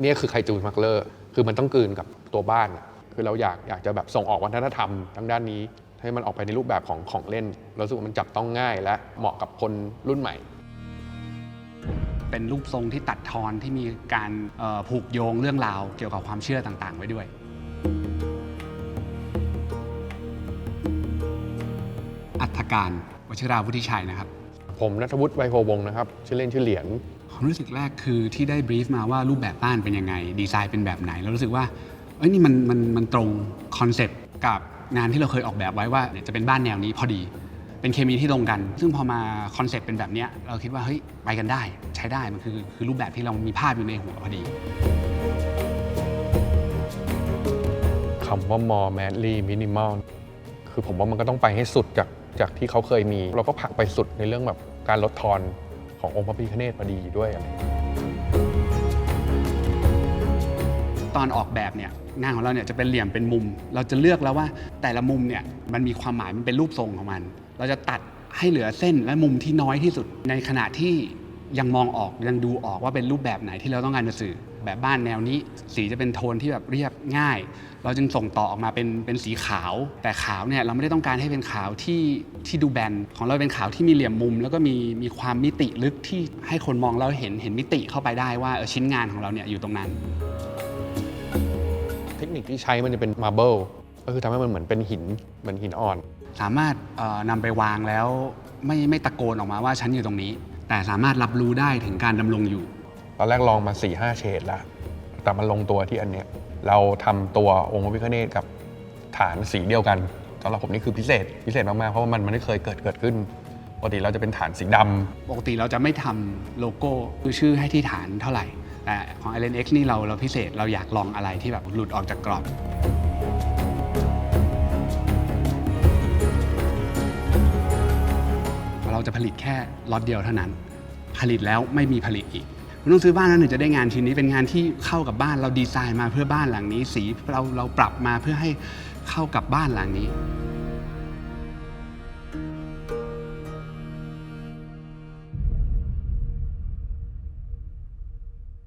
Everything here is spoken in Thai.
เนี่ยคือไคจูสมักเลอร์คือมันต้องกลืนกับตัวบ้านอะคือเราอยากอยากจะแบบส่งออกวัฒนธรรมทางด้านนี้ ให้มันออกไปในรูปแบบของของเล่นเรารู้สึกว่ามันจับต้องง่ายและเหมาะกับคนรุ่นใหม่ เป็นรูปทรงที่ตัดทอนที่มีการเอ่อผูกโยงเรื่องราวเกี่ยวกับความเชื่อต่างๆ ไว้ด้วย อัฐการวชิราวุฒิชัยนะครับ ผมนัทวุฒิไวยโพวงศ์นะครับ ชื่อเล่นชื่อเหรียญ ความรู้สึกแรกคือที่ได้บรีฟมาว่ารูปแบบบ้านเป็นยังไง ดีไซน์เป็นแบบไหน แล้วรู้สึกว่าเอ้ยนี่มันมันมันตรงคอนเซปต์กับงานที่เราเคยออกแบบไว้ว่าเนี่ยจะเป็นบ้านแนวนี้พอดี เป็นเคมีที่ตรงกัน ซึ่งพอมาคอนเซปต์เป็นแบบเนี้ยเราคิดว่าเฮ้ยไปกันได้ใช้ได้มันคือคือรูปแบบที่เรามีภาพอยู่ในหัวพอดีคำว่า more madly minimal คือผมว่ามันก็ต้องไปให้สุดจากจากที่เขาเคยมี เราก็ผลักไปสุดในเรื่องแบบการลดทอน ขององค์พระพิฆเนศพอดีด้วยอะไรอย่างเงี้ยตอนออกแบบเนี่ยงานของเราเนี่ยจะเป็นเหลี่ยมเป็นมุม เราจะเลือกแล้วว่าแต่ละมุมเนี่ยมันมีความหมายมันเป็นรูปทรงของมัน เราจะตัดให้เหลือเส้นและมุมที่น้อยที่สุดในขณะที่ ยังมองออกยังดูออกว่าเป็นรูปแบบไหนที่เราต้องการจะสื่อ แบบบ้านแนวนี้ สีจะเป็นโทนที่แบบเรียบง่าย เราจึงส่งต่อออกมาเป็นเป็นสีขาว แต่ขาวเนี่ยเราไม่ได้ต้องการให้เป็นขาวที่ที่ดูแบนของเราเป็นขาวที่มีเหลี่ยมมุม แล้วก็มีมีความมิติลึกที่ให้คนมองแล้วเห็นเห็นมิติเข้าไปได้ว่าเออชิ้นงานของเราเนี่ยอยู่ตรงนั้น เทคนิคที่ใช้มันจะเป็นมาร์เบิลก็คือทำให้มันเหมือนเป็นหินเหมือนหินอ่อน สามารถเอ่อนำไปวางแล้วไม่ไม่ตะโกนออกมาว่าฉันอยู่ตรงนี้ แต่สามารถรับรู้ได้ถึงการดำรงอยู่ ตอนแรกลองมา4ี่ห้าเฉดแล้วแต่มันลงตัวที่อันเนี้ยเราทำตัวองค์พระพิฆเนศกับฐานสีเดียวกันสำหรับผมนี่คือพิเศษพิเศษมากๆเพราะว่ามันมันไม่เคยเกิดเกิดขึ้นปกติเราจะเป็นฐานสีดำปกติเราจะไม่ทำโลโก้คือชื่อให้ที่ฐานเท่าไหร่ แต่ของ i l e n X นี่เราเราพิเศษเราอยากลองอะไรที่แบบหลุดออกจากกรอบ จะผลิตแค่ล็อตเดียวเท่านั้น ผลิตแล้วไม่มีผลิตอีกคุณต้องซื้อบ้านนั้นถึงจะได้งานชิ้นนี้เป็นงานที่เข้ากับบ้านเราดีไซน์มาเพื่อบ้านหลังนี้ สีเราเราปรับมาเพื่อให้เข้ากับบ้านหลังนี้